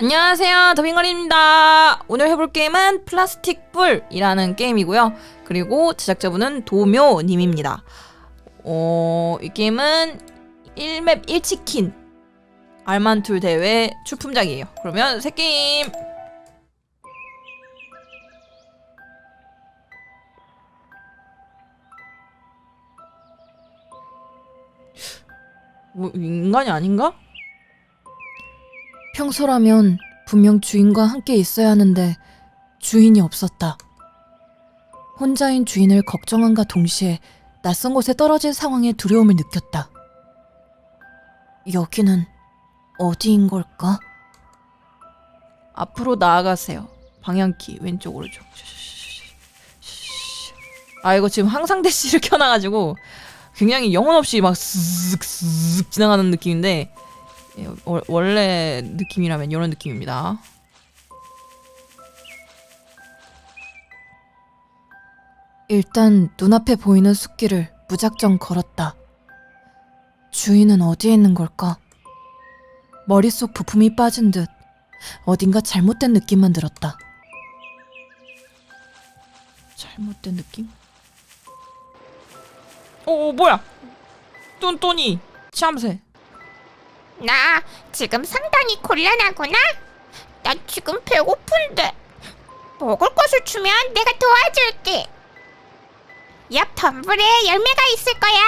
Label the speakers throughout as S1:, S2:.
S1: 안녕하세요. 더빙걸입니다. 오늘 해볼 게임은 플라스틱 뿔이라는 게임이고요. 그리고 제작자분은 도묘님입니다. 어, 이 게임은 1맵 1치킨 알만툴 대회 출품작이에요. 그러면 새 게임! 뭐 인간이 아닌가? 평소라면 분명 주인과 함께 있어야 하는데 주인이 없었다. 혼자인 주인을 걱정함과 동시에 낯선 곳에 떨어진 상황에 두려움을 느꼈다. 여기는 어디인 걸까? 앞으로 나아가세요. 방향키 왼쪽 오른쪽. 아 이거 지금 항상 대시를 켜놔가지고 굉장히 영혼 없이 막 쓱쓱 쓱 지나가는 느낌인데 예, 월- 원래 느낌이라면 이런 느낌입니다. 일단 눈앞에 보이는 숲길을 무작정 걸었다. 주인은 어디에 있는 걸까? 머릿속 부품이 빠진 듯 어딘가 잘못된 느낌만 들었다. 잘못된 느낌? 어, 어 뭐야? 똔똔이 참새.
S2: 나 지금 상당히 곤란하구나. 나 지금 배고픈데. 먹을 것을 주면 내가 도와줄게. 옆 덤불에 열매가 있을 거야.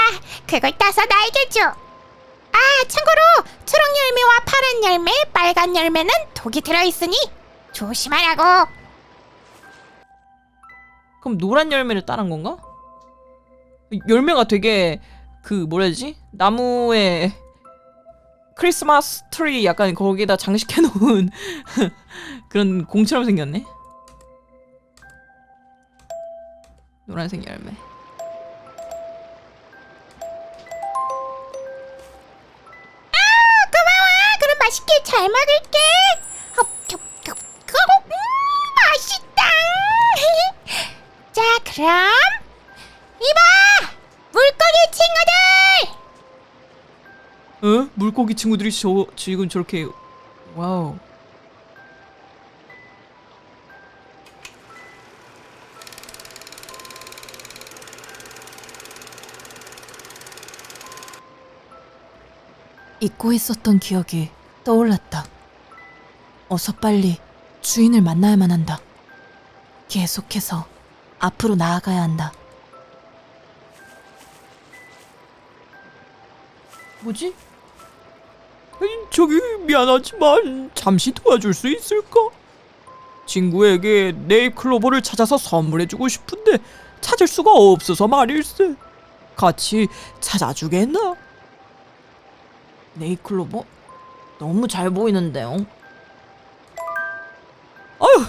S2: 그걸 따서 나에게 줘. 아, 참고로 초록 열매와 파란 열매, 빨간 열매는 독이 들어있으니 조심하라고.
S1: 그럼 노란 열매를 따는 건가? 열매가 되게 그 뭐라 해야 되지? 나무에 크리스마스 트리 약간 거기다 장식해 놓은 그런 공처럼 생겼네. 노란색 열매.
S2: 아, 고마워. 그럼 맛있게 잘 먹을게. 헙, 헙, 헙, 헙. 음, 맛있다. 자, 그럼
S1: 어? 물고기 친구들이 저 지금 저렇게 와우. 잊고 있었던 기억이 떠올랐다. 어서 빨리 주인을 만나야만 한다. 계속해서 앞으로 나아가야 한다. 뭐지? 저기 미안하지만 잠시 도와줄 수 있을까? 친구에게 네잎클로버를 찾아서 선물해주고 싶은데 찾을 수가 없어서 말일세. 같이 찾아주겠나? 네잎클로버? 너무 잘 보이는데요. 아유,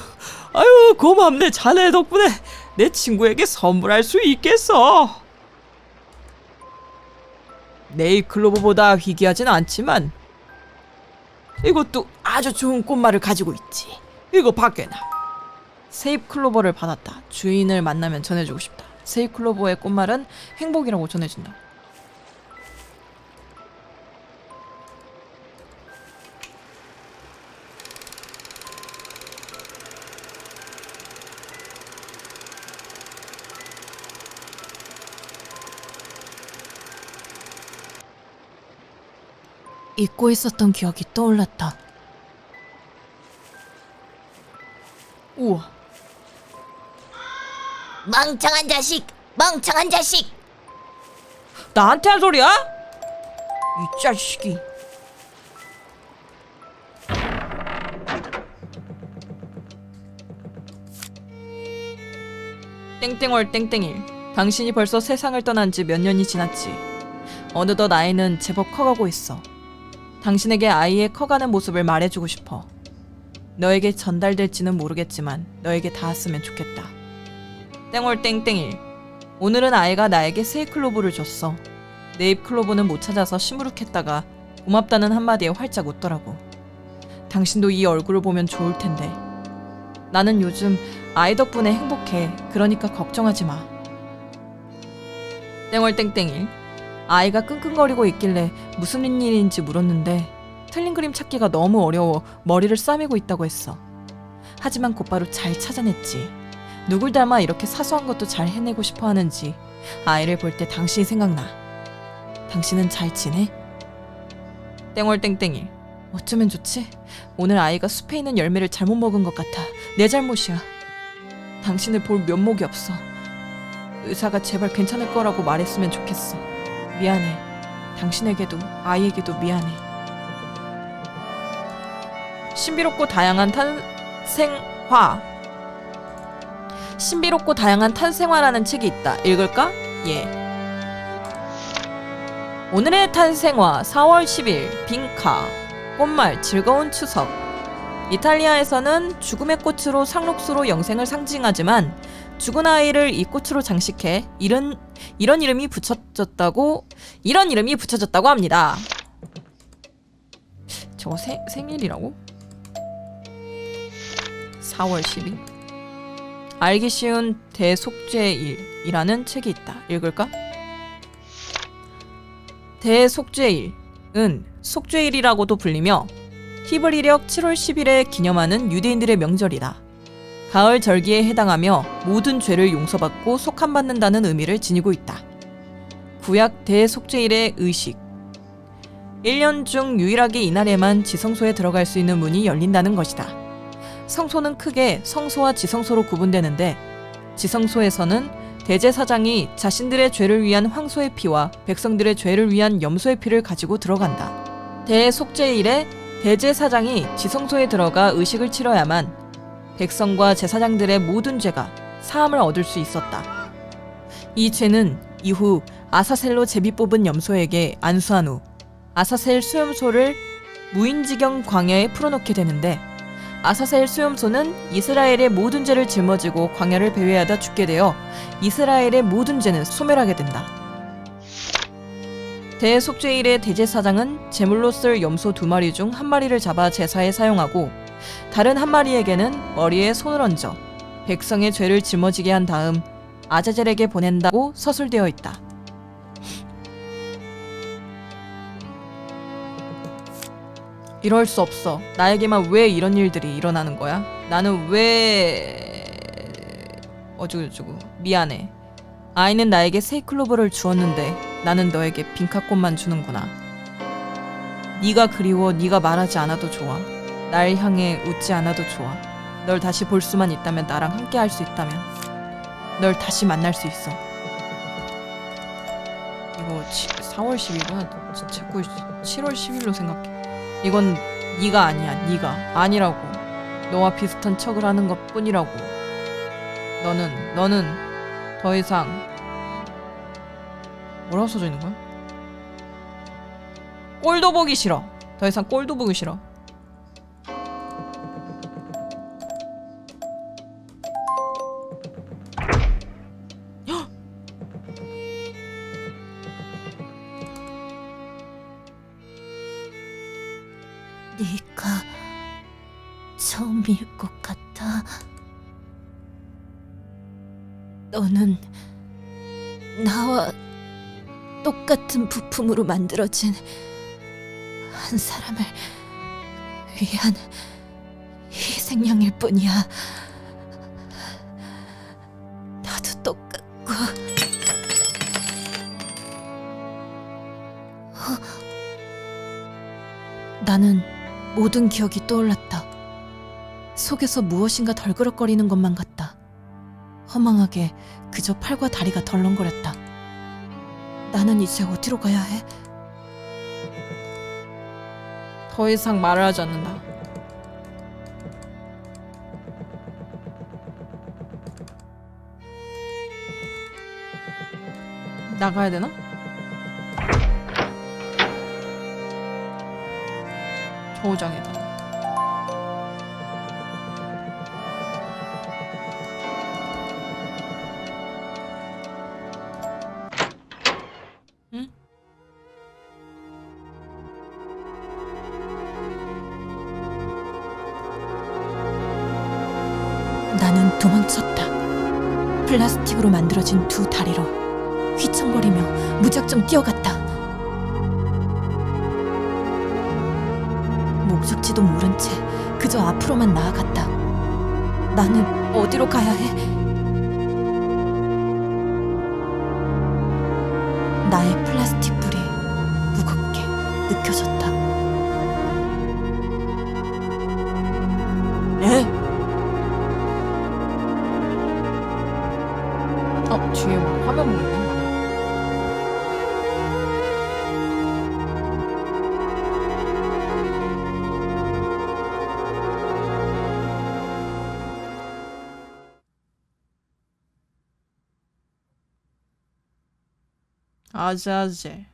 S1: 아유 고맙네 자네 덕분에 내 친구에게 선물할 수 있겠어. 네잎클로버보다 희귀하진 않지만 이것도 아주 좋은 꽃말을 가지고 있지. 이거 밖에 나. 세잎 클로버를 받았다. 주인을 만나면 전해주고 싶다. 세잎 클로버의 꽃말은 행복이라고 전해준다. 잊고 있었던 기억이 떠올랐다. 우와.
S2: 멍청한 자식, 멍청한 자식.
S1: 나한테 한 소리야? 이 자식이. 땡땡월 땡땡일. 당신이 벌써 세상을 떠난 지 몇 년이 지났지. 어느덧 아이는 제법 커가고 있어. 당신에게 아이의 커가는 모습을 말해주고 싶어. 너에게 전달될지는 모르겠지만 너에게 닿았으면 좋겠다. 땡월 땡땡일. 오늘은 아이가 나에게 세이클로브를 줬어. 네잎 클로브는 못 찾아서 시무룩했다가 고맙다는 한마디에 활짝 웃더라고. 당신도 이 얼굴을 보면 좋을 텐데. 나는 요즘 아이 덕분에 행복해. 그러니까 걱정하지 마. 땡월 땡땡일. 아이가 끙끙거리고 있길래 무슨 일인지 물었는데 틀린 그림 찾기가 너무 어려워 머리를 싸매고 있다고 했어. 하지만 곧바로 잘 찾아냈지. 누굴 닮아 이렇게 사소한 것도 잘 해내고 싶어 하는지 아이를 볼 때 당신이 생각나. 당신은 잘 지내? 땡월땡땡이. 어쩌면 좋지? 오늘 아이가 숲에 있는 열매를 잘못 먹은 것 같아. 내 잘못이야. 당신을 볼 면목이 없어. 의사가 제발 괜찮을 거라고 말했으면 좋겠어. 미안해. 당신에게도 아이에게도 미안해. 신비롭고 다양한 탄생화. 신비롭고 다양한 탄생화라는 책이 있다. 읽을까? 예. 오늘의 탄생화 4월 10일 빈카 꽃말 즐거운 추석 이탈리아에서는 죽음의 꽃으로 상록수로 영생을 상징하지만 죽은 아이를 이 꽃으로 장식해 이런 이런 이름이 붙여졌다고 이런 이름이 붙여졌다고 합니다. 저거 생, 생일이라고? 4월 10일 알기 쉬운 대속죄일이라는 책이 있다. 읽을까? 대속죄일은 속죄일이라고도 불리며 히브리력 7월 10일에 기념하는 유대인들의 명절이다. 가을 절기에 해당하며 모든 죄를 용서받고 속함받는다는 의미를 지니고 있다. 구약 대속죄일의 의식 1년 중 유일하게 이날에만 지성소에 들어갈 수 있는 문이 열린다는 것이다. 성소는 크게 성소와 지성소로 구분되는데 지성소에서는 대제사장이 자신들의 죄를 위한 황소의 피와 백성들의 죄를 위한 염소의 피를 가지고 들어간다. 대속죄일에 대제사장이 지성소에 들어가 의식을 치러야만 백성과 제사장들의 모든 죄가 사함을 얻을 수 있었다. 이 죄는 이후 아사셀로 제비 뽑은 염소에게 안수한 후 아사셀 수염소를 무인지경 광야에 풀어놓게 되는데 아사셀 수염소는 이스라엘의 모든 죄를 짊어지고 광야를 배회하다 죽게 되어 이스라엘의 모든 죄는 소멸하게 된다. 대속죄일의 대제사장은 제물로 쓸 염소 두 마리 중 한 마리를 잡아 제사에 사용하고 다른 한 마리에게는 머리에 손을 얹어 백성의 죄를 짊어지게 한 다음 아자젤에게 보낸다고 서술되어 있다. 이럴 수 없어. 나에게만 왜 이런 일들이 일어나는 거야? 나는 왜 어쩌고저쩌고 미안해. 아이는 나에게 세이클로버를 주었는데 나는 너에게 빈카꽃만 주는구나. 네가 그리워 네가 말하지 않아도 좋아. 날 향해 웃지 않아도 좋아. 널 다시 볼 수만 있다면 나랑 함께 할 수 있다면 널 다시 만날 수 있어. 이거 4월 10일이야. 자꾸 7월 10일로 생각해. 이건 네가 아니야. 네가 아니라고. 너와 비슷한 척을 하는 것뿐이라고. 너는 너는 더 이상 뭐라고 써져 있는 거야? 꼴도 보기 싫어. 더 이상 꼴도 보기 싫어.
S2: 너는 나와 똑같은 부품으로 만들어진 한 사람을 위한 희생양일 뿐이야. 나도 똑같고. 나는 모든 기억이 떠올랐다. 속에서 무엇인가 덜그럭거리는 것만 같다. 허망하게 그저 팔과 다리가 덜렁거렸다. 나는 이제 어디로 가야 해?
S1: 더 이상 말을 하지 않는다. 나가야 되나? 저우장이다.
S2: 플라스틱으로 만들어진 두 다리로 휘청거리며 무작정 뛰어갔다.
S1: 어떡지도 모른 채 그저 앞으로만 나아갔다. 나는 어디로 가야 해? 나의 아재아재.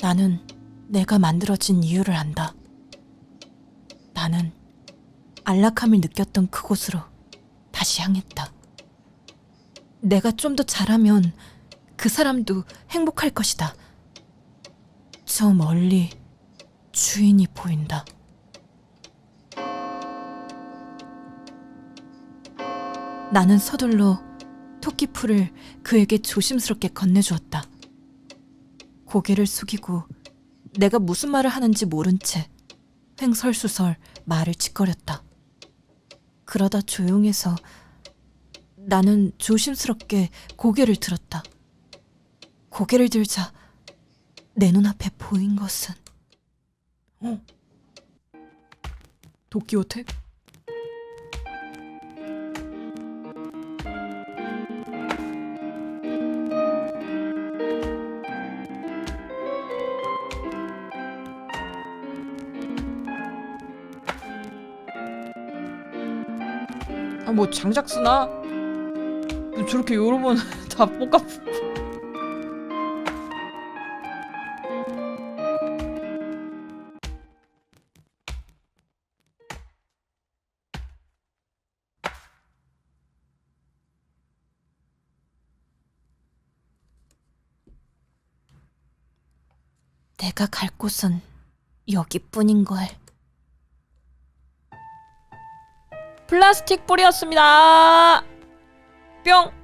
S1: 나는 내가 만들어진 이유를 안다. 나는 안락함을 느꼈던 그곳으로 다시 향했다. 내가 좀 더 잘하면 그 사람도 행복할 것이다. 저 멀리 주인이 보인다. 나는 서둘러 토끼풀을 그에게 조심스럽게 건네주었다. 고개를 숙이고 내가 무슨 말을 하는지 모른 채 횡설수설 말을 짓거렸다. 그러다 조용해서 나는 조심스럽게 고개를 들었다. 고개를 들자 내 눈앞에 보인 것은 어? 도끼호텍? 뭐 장작 쓰나? 저렇게 번 다 볶아 내가 갈 곳은 여기뿐인 걸. 플라스틱 뿌리였습니다. 뿅.